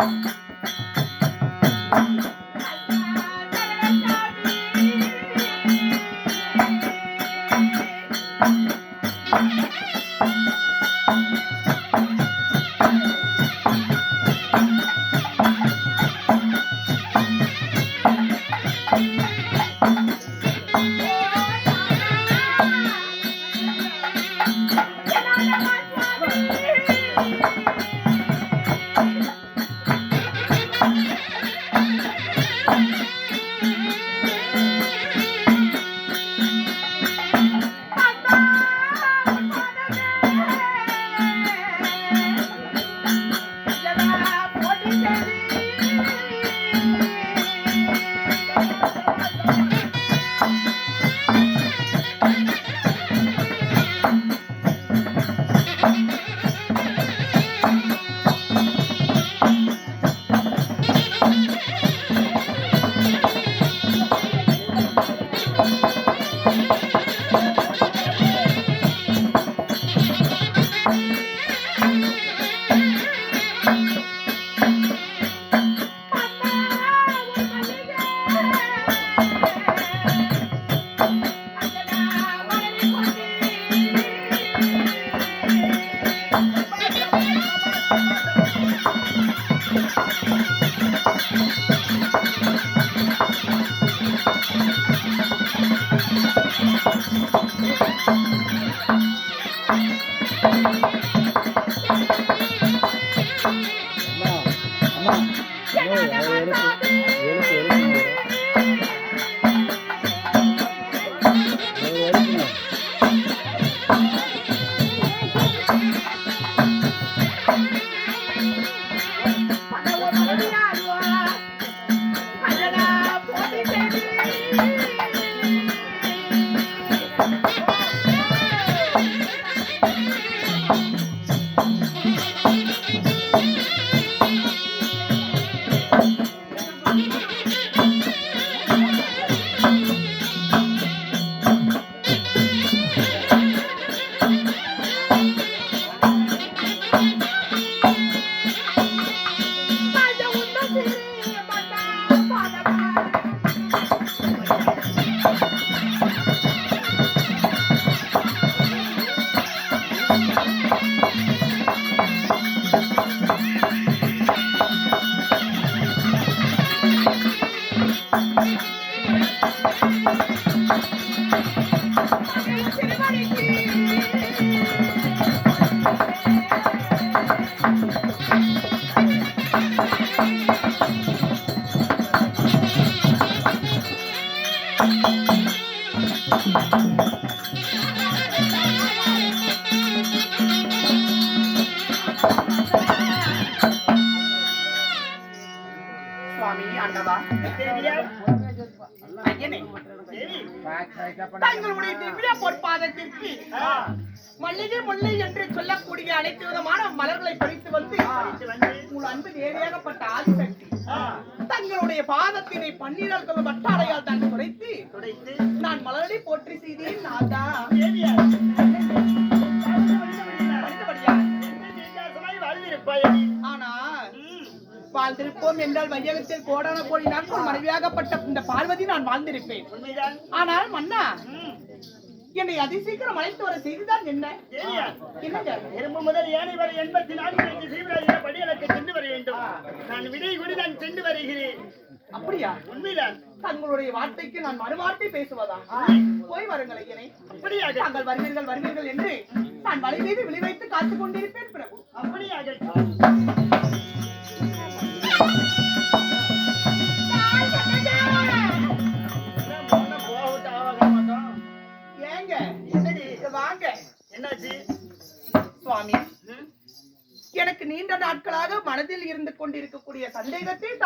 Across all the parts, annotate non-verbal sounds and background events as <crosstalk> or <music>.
அம்மா <laughs> பொற்பாதத்திற்கு மல்லிகை முல்லை என்று சொல்லக்கூடிய அனைத்து விதமான மலர்களை பறித்து வந்து உங்கள் அன்பு தேவையாகப்பட்ட ஆதிசக்தி தங்களுடைய பாதத்தினை பன்னீரால் கொள்ளும் வட்டாரையால் தான் துடைத்து நான் மலரடி போற்றி செய்தேன் மனிதபடியா? ஆனா வாழ்ந்திருப்போம் என்றால் வையகத்தில் கோடான கோடி நாட்கள் மனைவியாகப்பட்ட இந்த பார்வதி நான் வாழ்ந்திருப்பேன். ஆனால் மன்னா என்னை அதிசீக்கிரம் அழைத்து வர செய்துதான் என்ன? என்னங்க? எறும்பு முதல் ஏனை வரை எண்பத்தி நான்கு சீவராஜ படியலுக்கு சென்று வர வேண்டும். நான் விடை கொடி நான் சென்று வருகிறேன். அப்படியா? உண்மைதான் தங்களுடைய வார்த்தைக்கு நான் மறுவார்த்தை பேசுவதா? போய் வருங்கள் ஐயனை. அப்படியாக. தாங்கள் வருவீர்கள் வருவீர்கள் என்று நான் வழி மீது விழி வைத்து காத்துக் கொண்டிருப்பேன் பிரபு. அப்படியாக.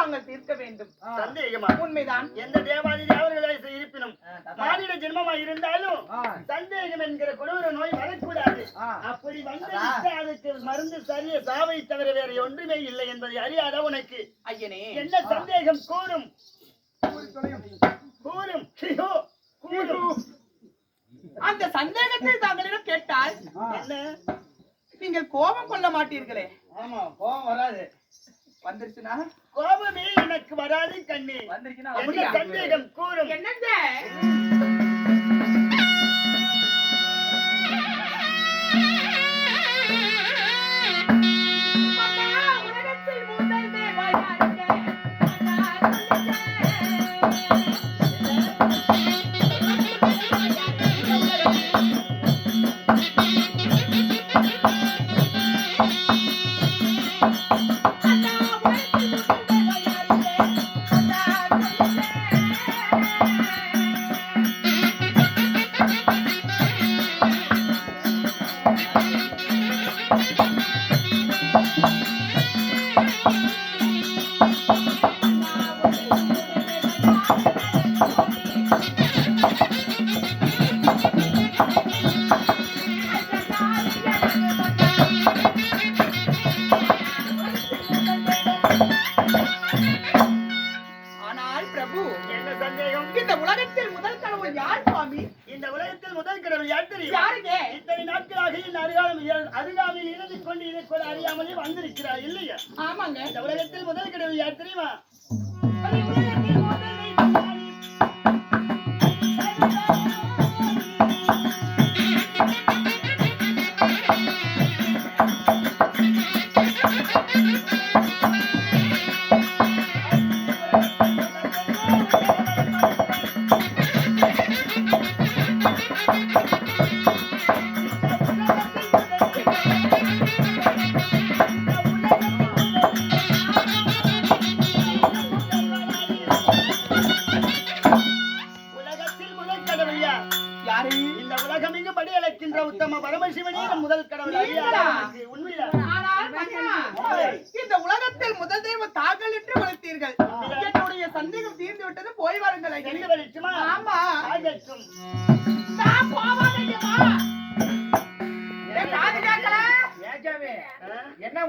தாங்கள் தீர்க்க வேண்டும். சந்தேகமா? உண்மைதான். எந்த தேவாதி தேவர்களாக இருப்பினும் மானிட ஜென்மமா இருந்தாலும் சந்தேகம் என்கிற கொடூர நோய் வரக்கூடாது. அப்படி வந்து அதுக்கு மருந்து சரிய சாவை தவிர வேற ஒன்றுமே இல்லை என்பதை அறியாத உனக்கு? ஐயனே. என்ன சந்தேகம்? கூறும். கூறும். கூறும். அந்த சந்தேகத்தை தாங்களிடம் கேட்டால் என்ன? நீங்கள் கோபம் கொள்ள மாட்டீர்களே. ஆமா கோவம் வராது. வந்துருச்சுனா? கோபமே எனக்கு வராது கண்ணே? சந்தேகம் கூறும். என்னங்க?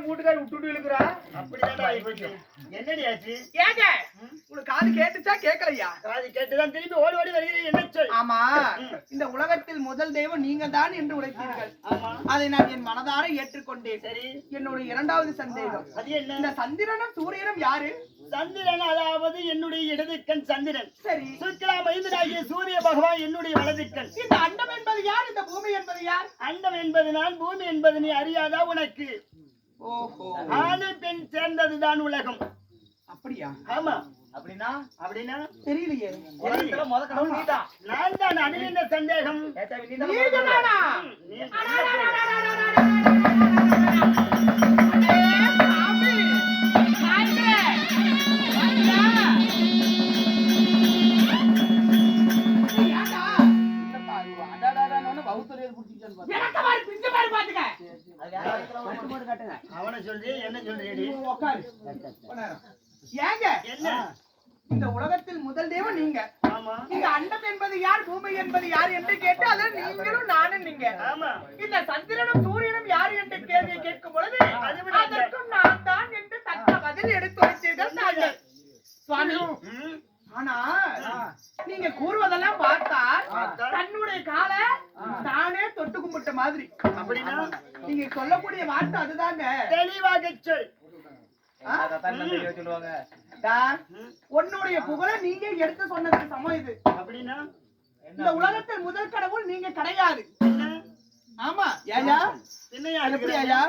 வீட்டுக்காரி விட்டுட்டு இழுக்கிறா. ஆயிப்போச்சு. என்னடி ஆச்சு? ஏங்க உங்களுக்கு காது கேட்டுச்சா கேட்கலையா காது கேட்டுதான் திரும்பி ஓடி ஓடி வருகிறேன் என்ன சொல்? ஆமா இந்த உலகத்தில் முதல் தெய்வம் நீங்க தான் என்று உழைத்தீர்கள். அதை நான் என் மனதார ஏற்றுக்கொண்டேன். சரி. என்னுடைய இரண்டாவது சந்தேகம். அது என்ன? இந்த சந்திரனும் சூரியனும் யாரு? சந்திரன் அதாவது என்னுடைய இடது கண் சந்திரன். சரி. சுக்கிரா மைந்தனாகிய சூரிய பகவான் என்னுடைய வலது கண் இந்த அண்டம் என்பது யார்? இந்த பூமி என்பது யார்? அண்டம் என்பது நான் பூமி என்பது நீ அறியாதா உனக்கு? ஆணு பெண் சேர்ந்ததுதான் உலகம். அப்படியா? ஆமா. அப்படின்னா? அப்படின்னா? தெரியலையே. முத கடவுள் நீதான். நான் தான் அதில் என்ன சந்தேகம்? நீதான் காட்டுங்க. அவனை சொல்றேன் என்ன சொல்றேடி நீ உக்காரு. கொஞ்ச நேரம். ஏங்க என்ன? இந்த உலகத்தில் முதல் தெய்வம் நீங்க. இந்த அண்டம் என்பது யார் பூமி என்பது யார் என்று கேட்டு அதில் நீங்களும் நானும் நீங்க. இந்த சந்திரனும் சூரியனும் யார் என்று கேள்வியை கேட்கும் பொழுது. அதற்கும் நான் தான் என்று தக்க பதில் எடுத்துரைத்தீர்கள் தாங்கள் சுவாமி ம், ஆனா நீங்க கூறுவதெல்லாம் பார்த்தா? தன்னுடைய காலை தானே மாதிரி. அப்படின்னா நீங்க சொல்லக்கூடிய வார்த்தை அதுதாங்க. தெளிவாக சொல். சொல்லுவாங்க. உன்னுடைய புகழ நீங்க எடுத்து சொன்னதுக்கு சமம் இது. அப்படின்னா? இந்த உலகத்தில் முதல் கடவுள் நீங்க கிடையாது. ஆமா ஏயா என்னையா எப்படி? ஐயா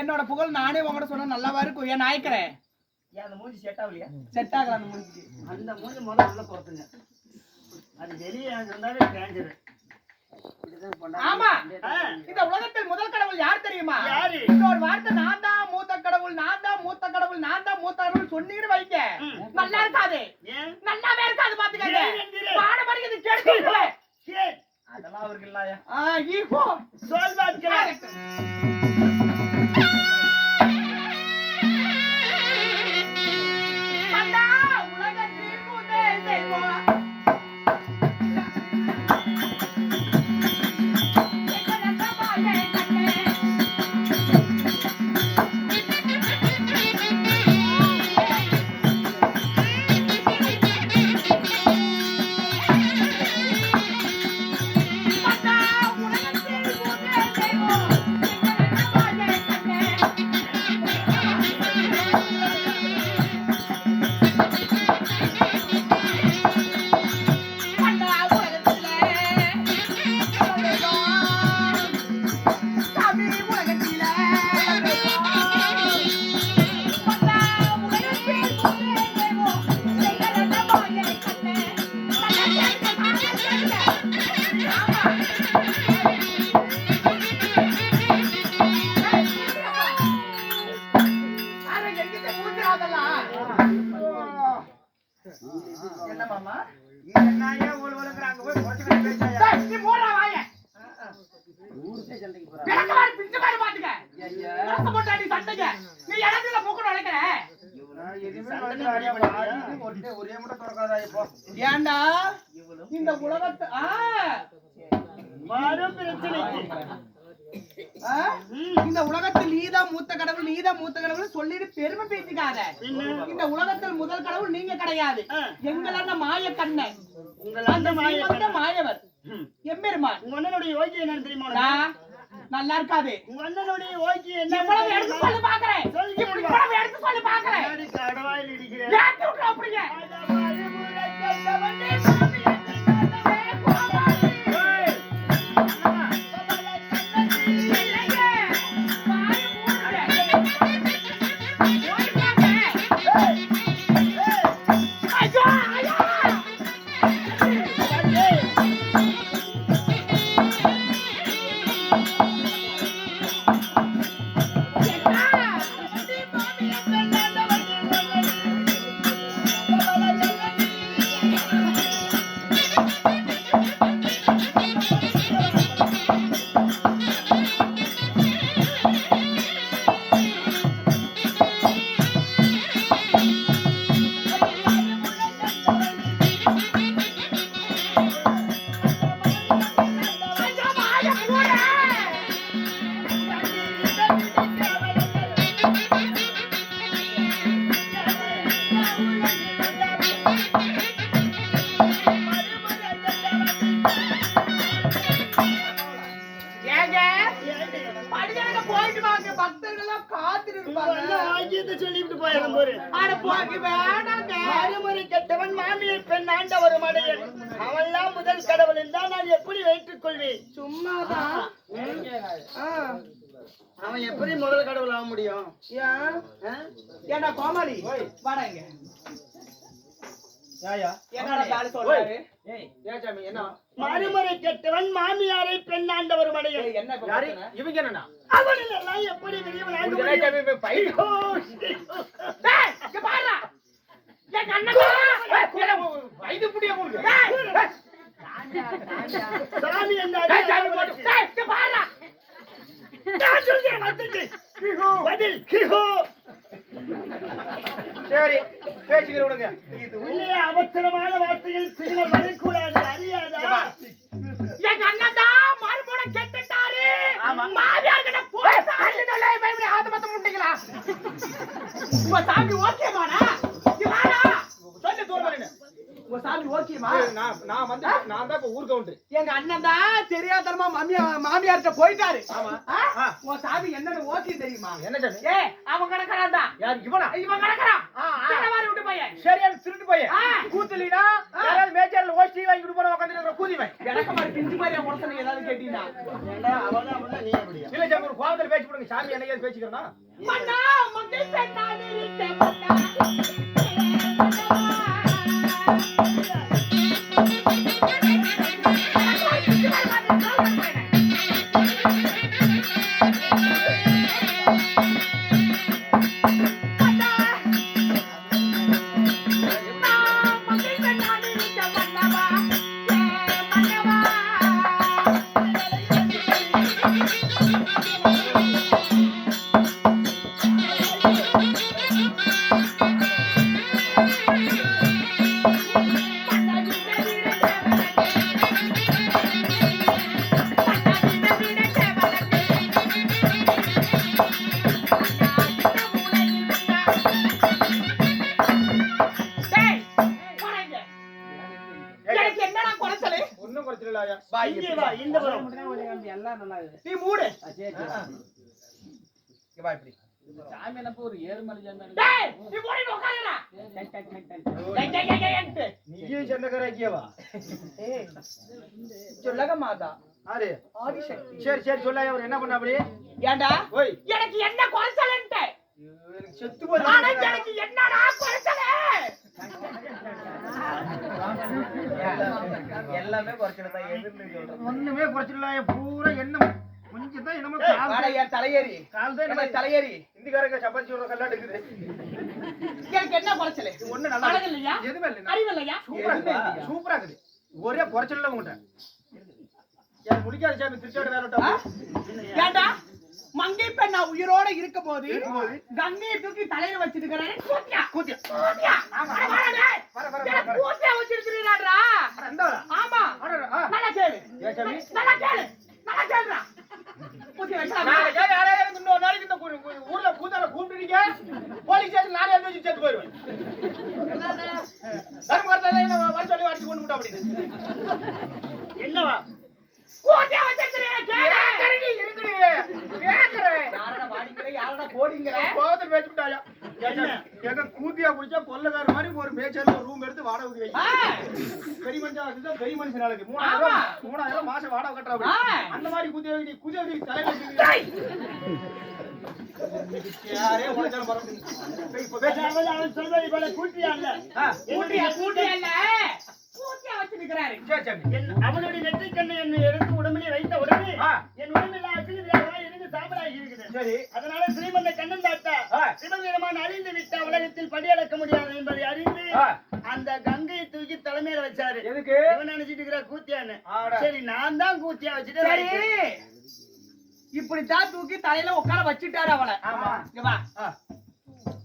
என்னோட புகழ் நானே உங்ககிட்ட சொன்னா நல்லாவா இருக்கும்? ஏன் நாய்க்கிறேன் ஏன் அந்த மூஞ்சி செட் ஆகலையா? செட் ஆகல அந்த மூஞ்சிக்கு. அந்த மூஞ்சி முதல்ல உள்ள போட்டுங்க அது வெளியே இருந்தாலே டேஞ்சர் ஆமா. இந்த உலகத்தில் முதல் கடவுள் யார் தெரியுமா? ஒரு வார்த்தை நான் தான் மூத்த கடவுள் நான் தான் மூத்த கடவுள் நான் தான் மூத்த கடவுள் சொன்னீங்கன்னு வைங்க. நல்லா இருக்காது. நல்லாவே இருக்காது பாத்துக்கங்க. ஏன் என்கிறே? பாட படிக்க இது கேட்டு கேள். அதெல்லாம் அவருக்கு இல்லையா? ஈகோ. சொல் மாமா ஒரு போய் பேசாயா நீ மூடுறா வாயை. ஊருக்கே சண்டைக்கு போறா விளக்கு மாதிரி பிஞ்சு மாதிரி பாத்துக்க. ஐயா விளக்கு போட்டாடி சண்டைக்கு. நீ இடத்துல இப்போ ஏன்டா இந்த உலகத்தை ஆ, வரும் பிரச்சனைக்கு? இந்த உலகத்தில் நீதான் மூத்த கடவுள் நீதான் மூத்த கடவுள் சொல்லிட்டு பெருமை பேசிக்காத. இந்த உலகத்தில் முதல் கடவுள் நீங்க கிடையாது. எங்கள மாய கண்ணன். உங்கள் மாயவர். எம்பெருமான். உங்க அண்ணனுடைய ஓகே என்னன்னு தெரியுமா நல்லா இருக்காது. உங்க அண்ணனுடைய ஓகே என்ன எடுத்து பாக்குறேன் அவன் எப்படி முதல் கடவுள் ஆக முடியும்? ஏன்? ஆ? ஏண்டா கோமாளி? சாமி என்ன? மறுமுறை கெட்டவன் மாமியாரை பெண் ஆண்ட ஒரு மடையன் என்ன? இவங்க அவனில் எல்லாம் எப்படி இங்க. வயது புடிய சாமி டேய், சாமி அடியாரை போட்டு. டேய், இங்க பாருடா. நான் சொல்கிறேன், வந்துட்டு. பதில் கிஹோ. சரி பேசிக்கிற விடுங்க உள்ளே அவசரமான வார்த்தைகள் சிலர் வரக்கூடாது அறியாதா என் கண்ணன்தா மறுபடியும் கெட்டுட்டாரு. ஆமா. மாமியார்கிட்ட போய் பத்த முட்டிங்களா? உங்க சாமி ஓகேமாடா? இங்க வாடா. சொல்லு தூரம் உங்க சாமி ஓகேமா? நான் நான் வந்து நான் தான் இப்ப ஊர் கவுண்டர் எங்க அண்ணன் தான் தெரியாதனமா மாமியா மாமியார்கிட்ட போயிட்டாரு. ஆமா. உன் சாமி என்னன்னு ஓகே தெரியுமா? என்ன சாமி? ஏ அவன் கிடக்குறான் தான். யார் இவனா? இவன் கிடக்குறான். விட்டு பையன். சரியான திருட்டு பையன். கூத்துலினா யாராவது மேஜர்ல ஓசி வாங்கிட்டு போற உட்காந்துட்டு கூதிவன் கிடக்க மாதிரி பிஞ்சு மாதிரி உடசனை ஏதாவது கேட்டீங்கன்னா அவன் அவன் நீ எப்படியா இல்ல சாமி ஒரு கோவத்துல பேச்சு போடுங்க. சாமி என்னையாவது பேசிக்கிறனா மன்னா மங்கை பெண்ணால் இருக்க மன்னா. டேய், குறைச்சல ஐயா இங்கே வா இந்த புறம் நீ மூடு. இங்க வா இப்படி. டேய் நீ மூடிட்டு உட்காருடா. டேய், டேய், டேய், டேய்ன்ட்டு. நீயும் சொந்தக்காரக்கியவா ஏய், சொல்லக மாதா. ஆறு. ஆதிசக்தி. சரி சரி சொல்ல அவர் என்ன பண்ண அப்படி ஏண்டா? ஓய். எனக்கு என்ன குறைச்சலன்ட்டு. எனக்கு செத்து போய் எனக்கு என்னடா குறைச்சலு? எல்லாமே குறைச்சல தான் எதுன்னு சொல்றேன் ஒண்ணுமே குறைச்சல பூரா என்ன கொஞ்சம் தான் என்னமோ என் தலையேறி? கால் தான் நம்ம தலையேறி? இந்திக்காரங்க சப்பாத்தி சொல்ற எனக்கு என்ன குறைச்சல? ஒண்ணு நல்லா இல்லையா? எதுவுமே இல்லை அறிவு இல்லையா? சூப்பரா இருக்குது. சூப்பரா இருக்குது. ஒரே குறைச்சல் உங்கள்கிட்ட என் முடிக்காத சாமி திருச்சோட வேலை ஏண்டா மங்கை பெண் நான் உயிரோட இருக்கும் போது? கங்கையை தூக்கி தலையில வச்சிருக்கிறேன். கூத்தியா கூத்தியா கூத்தியா வர, வர, டேய். வர, வர, வர, எனக்கு வர. கூத்தியா வச்சிருக்கிறீராடா. அந்த வரா ஆமா. நல்லா கேளு? நல்லா கேளு. நல்லா கேளுடா. ஊர்ல கூத்தால கூப்பிட்டுட்டீங்க போலீஸ் ஸ்டேஷன் நானே எழுதி வச்சு செத்து போயிருவேன். வர சொல்லி அடிச்சு கொண்டு விட்டா என்னவா? வச்சிருக்கிறீங்க கேளு. யாரடா போடிங்கிற கோவத்தில் பேச்சு விட்டாயா எங்க கூத்தியா குடிச்சா கொள்ளக்கார மாதிரி ஒரு ஒரு ரூம் எடுத்து வாடகை வை பெரிய மனுஷன் அதுதான் பெரிய மனுஷன் நாளைக்கு மூணாயிரம். மூணாயிரம் மாசம் வாடகை கட்டுறா ஆ. அப்படி. அந்த மாதிரி குதிரை நீ நீ கூத்தியா சரி. என் அவனுடைய நெற்றிக் கண்ணை என்னை எடுத்து உடம்பிலே வைத்த உடனே. என் உடம்பில் இருக்குது சரி. அதனால ஸ்ரீமந்த கண்ணன் தாத்தா ஆ. சிவபெருமான் அழிந்து விட்ட உலகத்தில் படியடக்க முடியாது என்பதை அறிந்து ஆ. அந்த கங்கையை தூக்கி தலைமையில வச்சாரு எதுக்கு இவன் நினைச்சிட்டு இருக்கிற கூத்தியான்னு. சரி நான் தான் கூத்தியா வச்சுட்டு சரி. இப்படித்தான் தூக்கி தலையில உட்கார வச்சுட்டாரு அவளை ஆமா. இங்க வா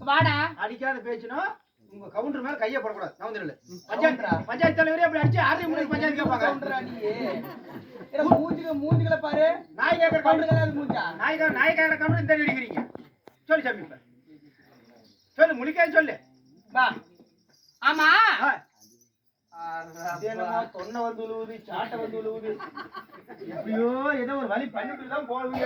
வாடா அடிக்காத பேச்சுனா உங்க கவுண்டர் மேல கைய போடக்கூடாது. நவுந்திரல கவுண்டரா? பஞ்சாயத்து பஞ்சாயத்து தலைவரே அப்படி அடிச்சு ஆறு மணிக்கு பஞ்சாயத்து கேட்பாங்க கவுண்டரா நீ? ஏடா, மூஞ்சிக மூஞ்சிகளை பாரு. நாய் கவுண்டர் அது மூஞ்சா? நாய் நாய் கேட்கற கவுண்டர் இந்த அடி அடிக்கிறீங்க. சொல்லு சாமி சொல்லு முழிக்காது சொல்லு. வா. ஆமா? தொன்னை வந்து உழுவுது சாட்டை வந்து உழுவுது. எப்படியோ ஏதோ ஒரு வழி பண்ணிட்டு தான் போவீங்க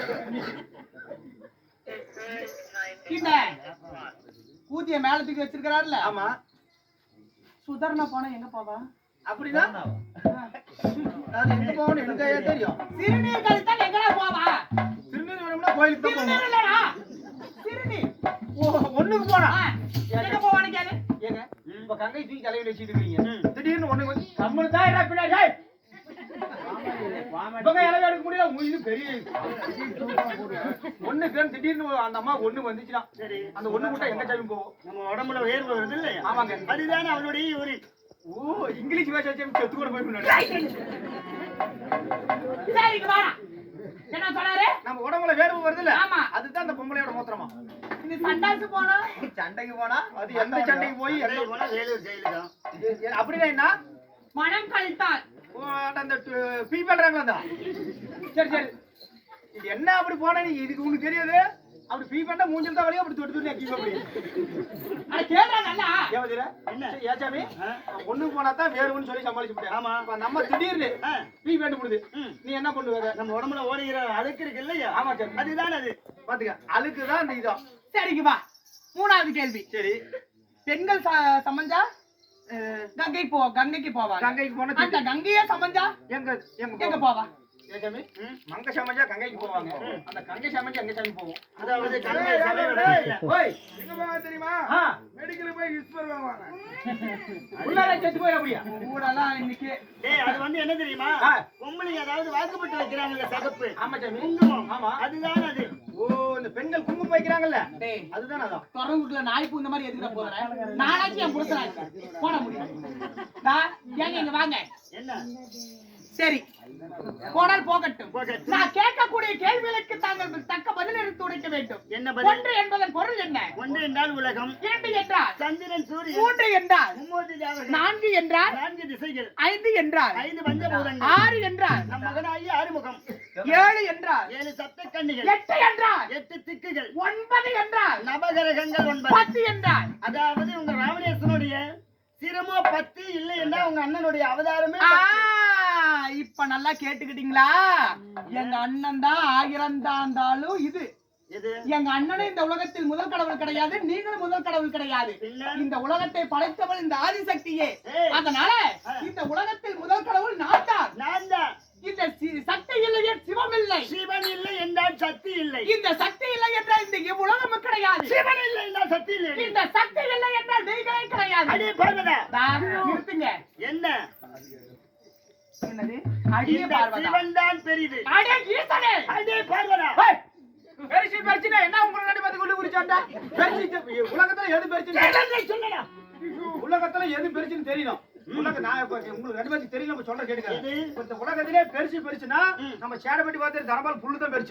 கூத்திய மேல தூக்கி வச்சிருக்கிறாருல. ஆமா. சுதர்ணா போனா எங்க போவா? எங்க போகணும் எனக்கு தெரியும். சிறுநீர் கழித்தால் எங்கடா போவா? திருநெல்வேலி வேணும்னா கோயிலுக்கு தான் சிறுநீர் போகணும் இல்லடா. சிறுநீர். ஓ, ஒண்ணுக்கு போனா? எங்க போவான்னு கேளு. ஏங்க? இப்ப கங்கை தூக்கி தலையில வச்சுட்டு இருக்கீங்க. திடீர்னு ஒண்ணு வந்து கம்முனு தான் இடா ஏய். இவங்க இளவு எடுக்க முடியல. பெரிய ஒண்ணுக்கு திடீர்னு அந்த அம்மா ஒண்ணு வந்துச்சுன்னா சரி. அந்த ஒண்ணு மட்டும் எங்க சாமி போகும் நம்ம உடம்புல உயர்வு வருது இல்லையா? ஆமாங்க. அதுதானே அவனுடைய ஒரு ஓ இங்கிலீஷ் பேச வச்சு செத்து கூட போய் முன்னாடி. சரி இங்க வாடா. என்ன சொன்னாரு? நம்ம உடம்புல வேர்வை வருது இல்ல? ஆமா. அதுதான் அந்த பொம்பளையோட மூத்திரமா? இந்த சண்டாசு போனா? சண்டைக்கு போனா? அது எந்த சண்டைக்கு போய் எந்த போனா வேலூர் ஜெயிலு தான் அப்படின்னா என்ன? மனம் கழித்தால் ஓ, அந்த பீ பண்றாங்களா அந்த? சரி சரி. இது என்ன அப்படி போனா நீ? இதுக்கு உங்களுக்கு தெரியாது? அப்படி பீ பண்ணா மூஞ்சில் தான் வழியா அப்படி தொட்டு தொட்டு அப்படி அட ஏவதிர என்ன? ஏச்சாமி? ஒண்ணுக்கு போனா தான் வேறுன்னு சொல்லி சமாளிச்சு ஆமா. நம்ம திடீர்னு போடுது. நீ என்ன பண்ணுவ? நம்ம உடம்புல ஓடுகிற அழுக்கு இருக்கு இல்லையா? ஆமா அதுதான் அது. பாத்துக்க அழுக்கு தான் இந்த இதா சரிங்க வா. மூணாவது கேள்வி. சரி. பெண்கள் சமஞ்சா? அஹ், கங்கை போ கங்கைக்கு போவாங்க. கங்கைக்கு போனா அந்த கங்கையே சமஞ்சா? எங்க எங்க எங்க போவா? மங்க சமைஞ்சா கங்கைக்கு போவாங்க. அந்த கங்கை சமைஞ்சா எங்க சாமி போவோம். அதாவது கங்கை போவாங்க தெரியுமா? மெடிக்கல் போய் விஸ்பர் வாங்குவாங்க. உள்ளார செத்து போய் அப்படியா ஊரெல்லாம் இன்னைக்கு. டேய் அது வந்து என்ன தெரியுமா. பொம்பளைங்க அதாவது வாக்குப்பட்டு வைக்கிறாங்கல்ல சகப்பு. ஆமா சாமி. குங்குமம். ஆமா. அதுதான் அது. ஓ இந்த பெண்கள் குங்குமம் வைக்கிறாங்கல்ல? டேய். அதுதான் அதான். திறந்து வீட்டுல நாய் பூந்த மாதிரி எதுக்குற போறேன் நானாச்சும் என் புருஷனாச்சு போட நான் ஏங்க இங்க வாங்க. என்ன? சரி. போனால் போகட்டும். நான் கேட்கக்கூடிய கேள்விகளுக்கு தாங்கள் தக்க பதில் எடுத்து உரைக்க வேண்டும். என்ன பதில்? ஒன்று என்பதன் பொருள் என்ன? ஒன்று என்றால் உலகம். இரண்டு என்றால்? சந்திரன் சூரியன். மூன்று என்றால்? நான்கு என்றால்? நான்கு திசைகள். ஐந்து என்றால்? ஐந்து பஞ்சபூதங்கள். ஆறு என்றால்? நம் மகனாகி ஆறுமுகம் ஏழு என்றால்? ஏழு சப்த கண்ணிகள் எட்டு என்றால்? எட்டு திக்குகள். ஒன்பது என்றால்? நவகிரகங்கள் ஒன்பது. பத்து என்றால்? அதாவது உங்க ராமணேசனுடைய சிரமோ பத்து இல்லை உங்க அண்ணனுடைய அவதாரமே. இப்ப நல்லா கேட்டுக்கிட்டீங்களா எங்க அண்ணன் தான் ஆயிரம் இது எங்க அண்ணனும் இந்த உலகத்தில் முதல் கடவுள் கிடையாது நீங்களும் முதல் கடவுள் கிடையாது? இந்த உலகத்தை படைத்தவள் இந்த ஆதிசக்தியே. அதனால. இந்த உலகத்தில் முதல் கடவுள் நான் தான் நான் தான் இந்த சக்தி இல்லையே சிவம் இல்லை சிவன் இல்லை என்றால் சக்தி இல்லை. இந்த சக்தி இல்லை என்றால் இந்த உலகம் கிடையாது. சிவன் இல்லை என்றால் சக்தி இல்லை. இந்த சக்தி இல்லை என்றால் நீங்களே கிடையாது. அடி பார்வதா. நிறுத்துங்க. என்ன? என்னது? அடிய பார்வதா. சிவன் தான் பெரியது அடே ஈசனே அடே பார்வதா. பெருசு பெருசுனா என்ன உங்களை நடி பார்த்து கொண்டு குறிச்சாண்டா பெருசு உலகத்துல எது பெருசுன்னு சொன்னடா. உலகத்துல எது பெருசுன்னு தெரியணும். உலக தெரியும் நம்ம சொல்ற கேட்டுக்காரு இந்த உலகத்திலே பெருசு பெருசுன்னா நம்ம சேடப்பட்டி பார்த்து தனபால் புல்லு தான் <laughs>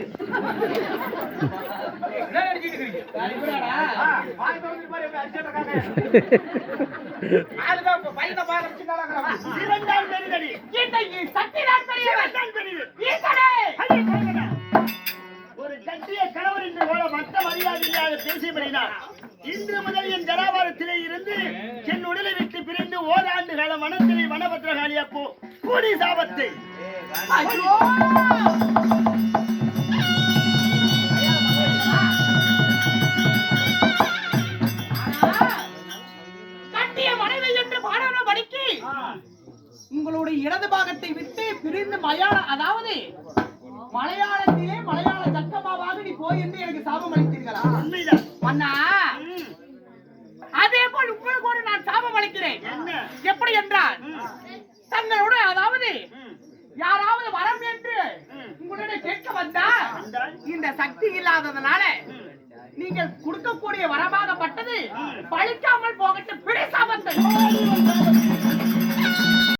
ஒரு கட்டிய கணவர் என்று கூட மற்ற மரியாதை இல்லாத பேசியபடினார் இன்று முதல் என் ஜனாபாரத்திலே இருந்து என் உடலை இருந்து ஓராண்டு கால வனத்திலே வனபத்திரகாளியா கூடி சாபத்தை.